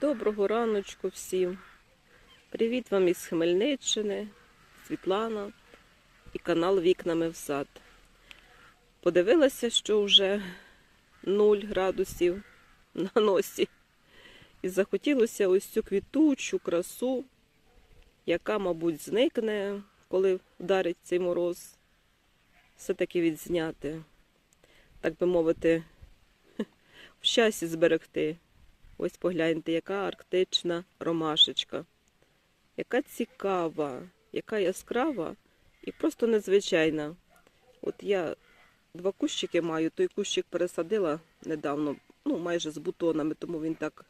Доброго раночку всім. Привіт вам із Хмельниччини, Світлана і канал Вікнами в сад. Подивилася, що вже 0 градусів на носі. І захотілося ось цю квітучу красу, яка, мабуть, зникне, коли вдарить цей мороз, все-таки відзняти, так би мовити, в щасі зберегти. Ось погляньте, яка арктична ромашечка. Яка цікава, яка яскрава і просто незвичайна. От я два кущики маю, той кущик пересадила недавно, ну майже з бутонами, тому він так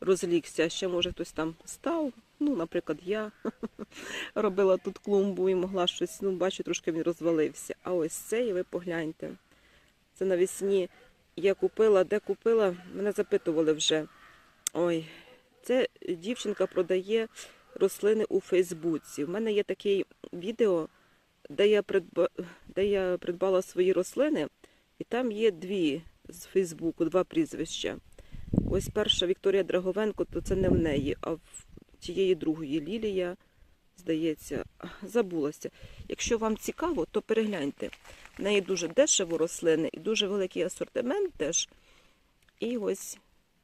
розлігся. Ще може хтось там став. Ну, наприклад, я робила тут клумбу і могла щось, ну, бачу, трошки він розвалився. А ось цей, ви погляньте. Це навесні я купила, де купила, мене запитували вже. Ой, це дівчинка продає рослини у Фейсбуці. У мене є таке відео, де я, придба... де я придбала свої рослини, і там є дві з Фейсбуку, два прізвища. Ось перша Вікторія Драговенко, то це не в неї, а в тієї другої Лілія, здається, забулася. Якщо вам цікаво, то перегляньте. В неї дуже дешево рослини і дуже великий асортимент теж. І ось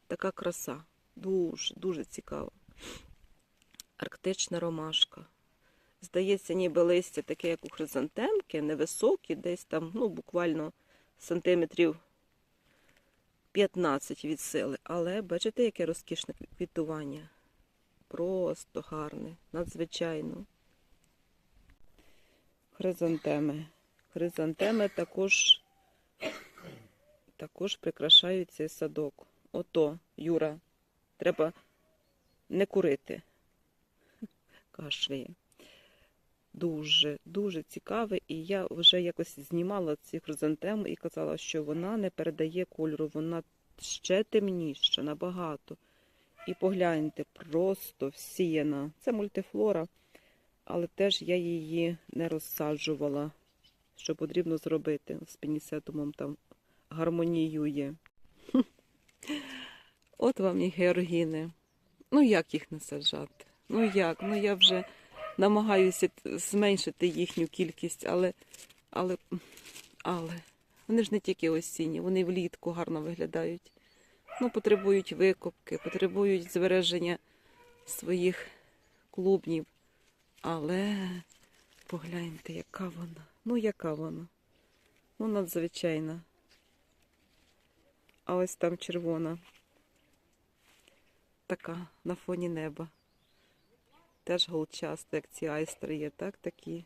така краса. Дуже, дуже цікава. Арктична ромашка. Здається, ніби листя таке, як у хризантемки, невисокі, десь там, ну, буквально сантиметрів 15 від сили. Але бачите, яке розкішне квітування. Просто гарне, надзвичайно. Хризантеми. Хризантеми також, також прикрашають цей садок. Ото, Юра, треба не курити. Кашляє. Дуже, дуже цікаве. І я вже якось знімала ці хризантеми і казала, що вона не передає кольору, вона ще темніша, набагато. І погляньте, просто всіяна. Це мультифлора, але теж я її не розсаджувала, що потрібно зробити. З пенісетумом там гармоніює. От вам і георгіни. Ну як їх не саджати? Ну як? Ну я вже намагаюся зменшити їхню кількість, але, але, але вони ж не тільки осінні, вони влітку гарно виглядають. Ну, потребують викопки, потребують збереження своїх клубнів. Але погляньте, яка вона. Ну, яка вона? Ну, надзвичайна. А ось там червона. Така на фоні неба. Теж голчаста, як ці айстри є, так такі.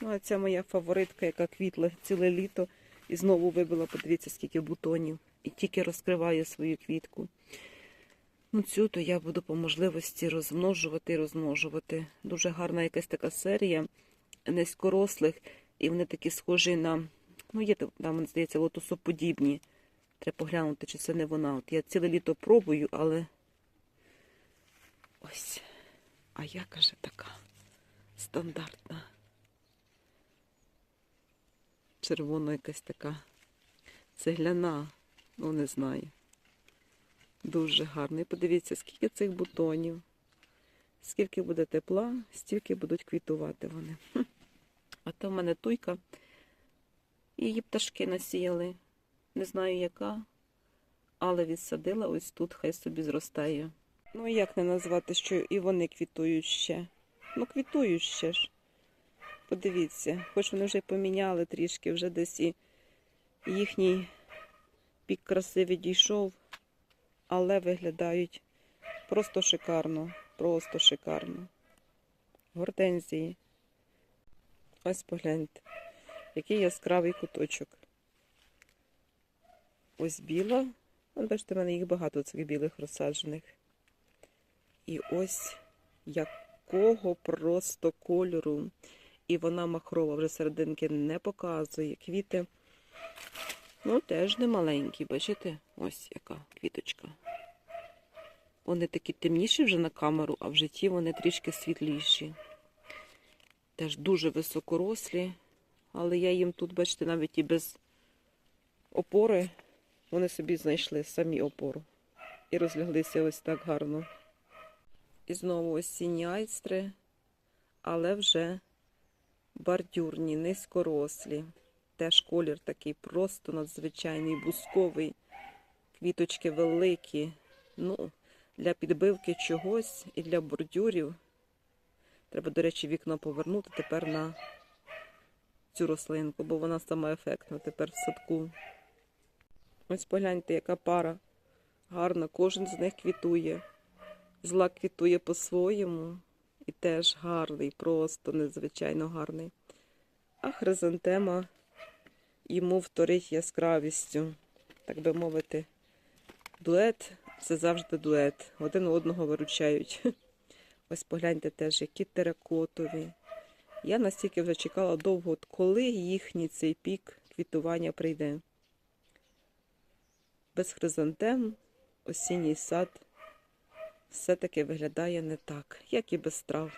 Ну, а ця моя фаворитка, яка квітла ціле літо і знову вибила, подивіться, скільки бутонів. І тільки розкриває свою квітку. Ну, цю то я буду по можливості розмножувати і розмножувати. Дуже гарна якась така серія низькорослих, і вони такі схожі на, ну, є там, здається, лотосоподібні. Треба поглянути, чи це не вона. От я ціле літо пробую, але ось. А я каже така стандартна. Червона якась така цегляна, ну не знаю. Дуже гарно. І подивіться, скільки цих бутонів. Скільки буде тепла, стільки будуть квітувати вони. А там в мене туйка. Її пташки насіяли. Не знаю яка, але відсадила ось тут, хай собі зростає. Ну як не назвати, що і вони квітують ще. Ну, квітують ще ж. Подивіться, хоч вони вже поміняли трішки, вже десь і їхній пік краси відійшов, але виглядають просто шикарно, просто шикарно. Гортензії. Ось погляньте, який яскравий куточок. Ось біла. От бачите, в мене їх багато цих білих розсаджених. І ось якого просто кольору. І вона махрова вже серединки не показує. Квіти, ну, теж не маленькі, бачите? Ось яка квіточка. Вони такі темніші вже на камеру, а в житті вони трішки світліші. Теж дуже високорослі, але я їм тут, бачите, навіть і без опори вони собі знайшли самі опору. і розляглися ось так гарно. І знову осінні айстри, але вже бордюрні, низькорослі. Теж колір такий просто надзвичайний, бусковий, квіточки великі. Ну, для підбивки чогось і для бордюрів. Треба, до речі, вікно повернути тепер на цю рослинку, бо вона сама ефектна тепер в садку. Ось погляньте, яка пара гарна, кожен з них квітує. Злак квітує по-своєму і теж гарний, просто незвичайно гарний. А хризантема йому вторить яскравістю, так би мовити. Дует це завжди дует. Один одного виручають. Ось погляньте теж, які теракотові. Я настільки вже чекала довго, коли їхній цей пік квітування прийде. Без хризантем осінній сад все-таки виглядає не так, як і без трав.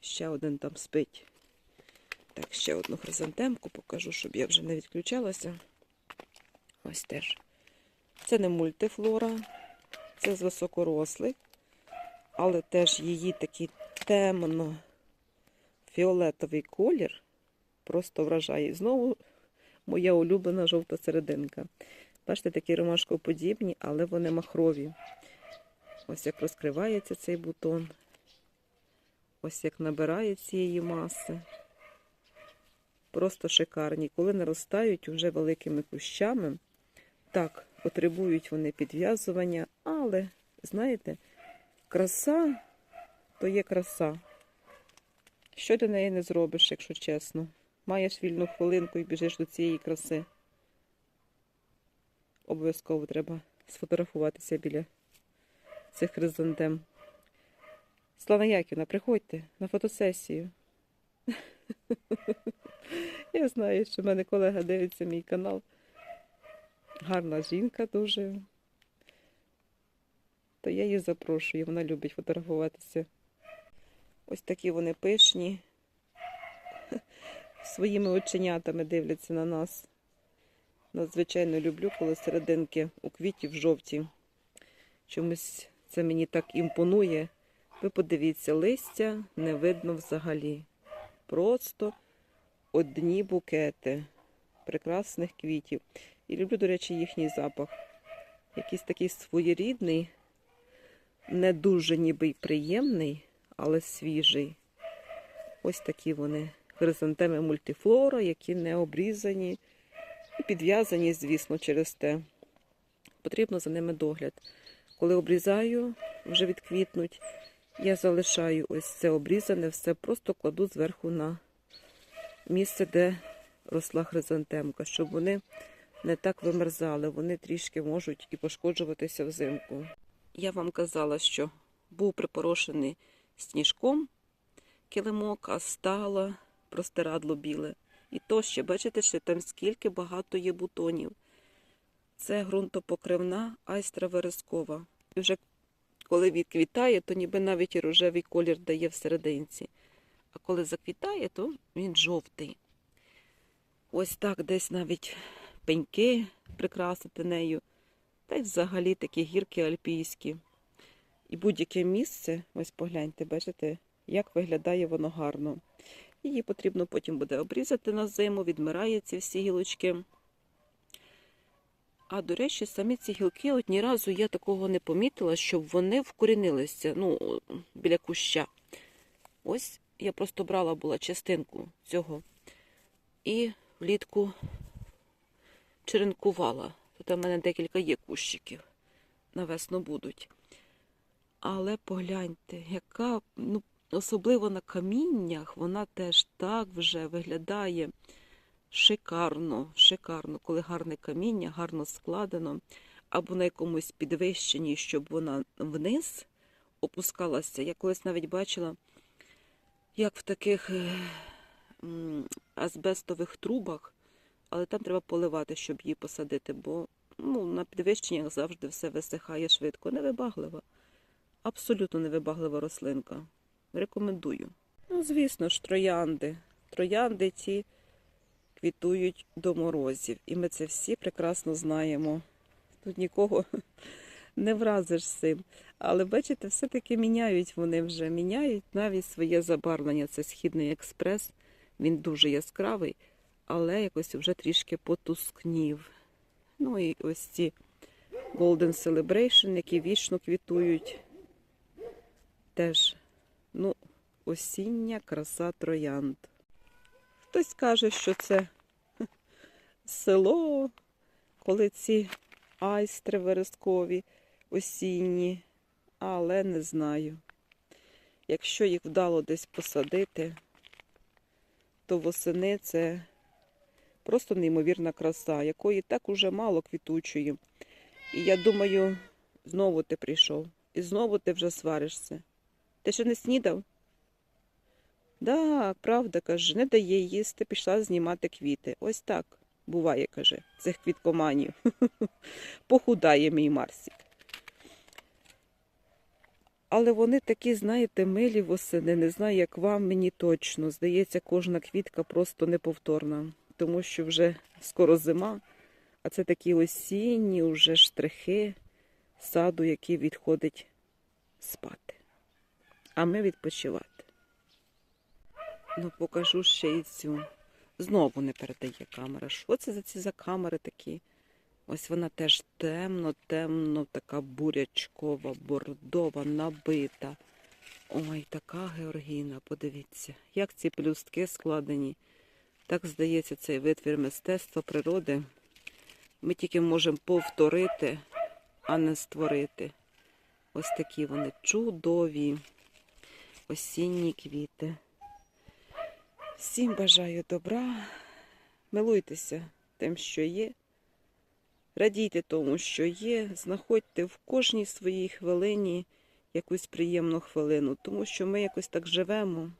Ще один там спить. Так, ще одну хризантемку покажу, щоб я вже не відключалася. Ось теж. Це не мультифлора, це з високорослих, але теж її такий темно фіолетовий колір просто вражає. І знову моя улюблена жовта серединка. Бачите, такі ромашкоподібні, але вони махрові. Ось як розкривається цей бутон. Ось як набирає цієї маси. Просто шикарні. Коли наростають уже великими кущами, так, потребують вони підв'язування, але, знаєте, краса то є краса. Що для неї не зробиш, якщо чесно. Маєш вільну хвилинку і біжиш до цієї краси. Обов'язково треба сфотографуватися біля цих хризантем. Слава Яківна, приходьте на фотосесію. Я знаю, що в мене колега дивиться мій канал. Гарна жінка дуже. То я її запрошую, вона любить фотографуватися. Ось такі вони пишні. Своїми оченятами дивляться на нас. Надзвичайно люблю, коли серединки у квітів жовті. Чомусь це мені так імпонує. Ви подивіться, листя не видно взагалі. Просто одні букети прекрасних квітів. І люблю, до речі, їхній запах. Якийсь такий своєрідний, не дуже ніби й приємний, але свіжий. Ось такі вони. Хризантеми мультифлора, які не обрізані підв'язані, звісно, через те. Потрібно за ними догляд. Коли обрізаю, вже відквітнуть, я залишаю ось це обрізане, все просто кладу зверху на місце, де росла хризантемка, щоб вони не так вимерзали, вони трішки можуть і пошкоджуватися взимку. Я вам казала, що був припорошений сніжком килимок, а стало простирадло біле. І то ще, бачите, що там скільки багато є бутонів. Це ґрунтопокривна айстра верескова. І вже коли відквітає, то ніби навіть і рожевий колір дає всерединці. А коли заквітає, то він жовтий. Ось так десь навіть пеньки прикрасити нею. Та й взагалі такі гірки альпійські. І будь-яке місце, ось погляньте, бачите, як виглядає воно гарно. Її потрібно потім буде обрізати на зиму, відмирає ці всі гілочки. А до речі, самі ці гілки, от ні разу я такого не помітила, щоб вони вкорінилися ну, біля куща. Ось я просто брала була частинку цього і влітку черенкувала. Тут у мене декілька є кущиків. На весну будуть. Але погляньте, яка, ну, особливо на каміннях, вона теж так вже виглядає шикарно, шикарно, коли гарне каміння, гарно складено, або на якомусь підвищенні, щоб вона вниз опускалася. Я колись навіть бачила, як в таких е, азбестових трубах, але там треба поливати, щоб її посадити, бо ну, на підвищеннях завжди все висихає швидко. Невибаглива. Абсолютно невибаглива рослинка. Рекомендую. Ну, звісно ж, троянди. Троянди ці квітують до морозів. І ми це всі прекрасно знаємо. Тут нікого не вразиш цим. Але бачите, все-таки міняють вони вже. Міняють навіть своє забарвлення. Це східний експрес. Він дуже яскравий, але якось вже трішки потускнів. Ну і ось ці Golden Celebration, які вічно квітують. Теж, ну, осіння краса троянд. Хтось каже, що це село, коли ці айстри верескові осінні, але не знаю. Якщо їх вдало десь посадити, то восени це просто неймовірна краса, якої так уже мало квітучої. І я думаю, знову ти прийшов, і знову ти вже сваришся. Ти ще не снідав? Так, правда, каже, не дає їсти, пішла знімати квіти. Ось так буває, каже, цих квіткоманів. Похудає мій Марсік. Але вони такі, знаєте, милі восени. Не знаю, як вам, мені точно. Здається, кожна квітка просто неповторна, тому що вже скоро зима, а це такі осінні уже штрихи саду, який відходить спати. А ми відпочивати. Ну, покажу ще й цю. Знову не передає камера. Що це за ці за камери такі? Ось вона теж темно, темно, така бурячкова, бордова, набита. Ой, така Георгіна, подивіться, як ці плюстки складені. Так здається, цей витвір мистецтва природи. Ми тільки можемо повторити, а не створити. Ось такі вони чудові осінні квіти. Всім бажаю добра, милуйтеся тим, що є. Радійте тому, що є, знаходьте в кожній своїй хвилині якусь приємну хвилину, тому що ми якось так живемо.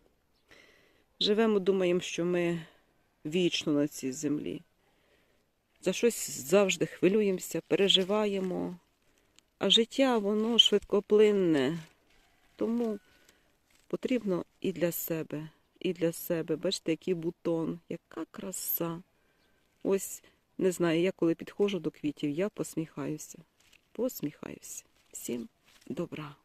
Живемо, думаємо, що ми вічно на цій землі. За щось завжди хвилюємося, переживаємо, а життя воно швидкоплинне. Тому потрібно і для себе, і для себе. Бачите, який бутон, яка краса. Ось не знаю, я коли підходжу до квітів, я посміхаюся. Посміхаюся. Всім добра.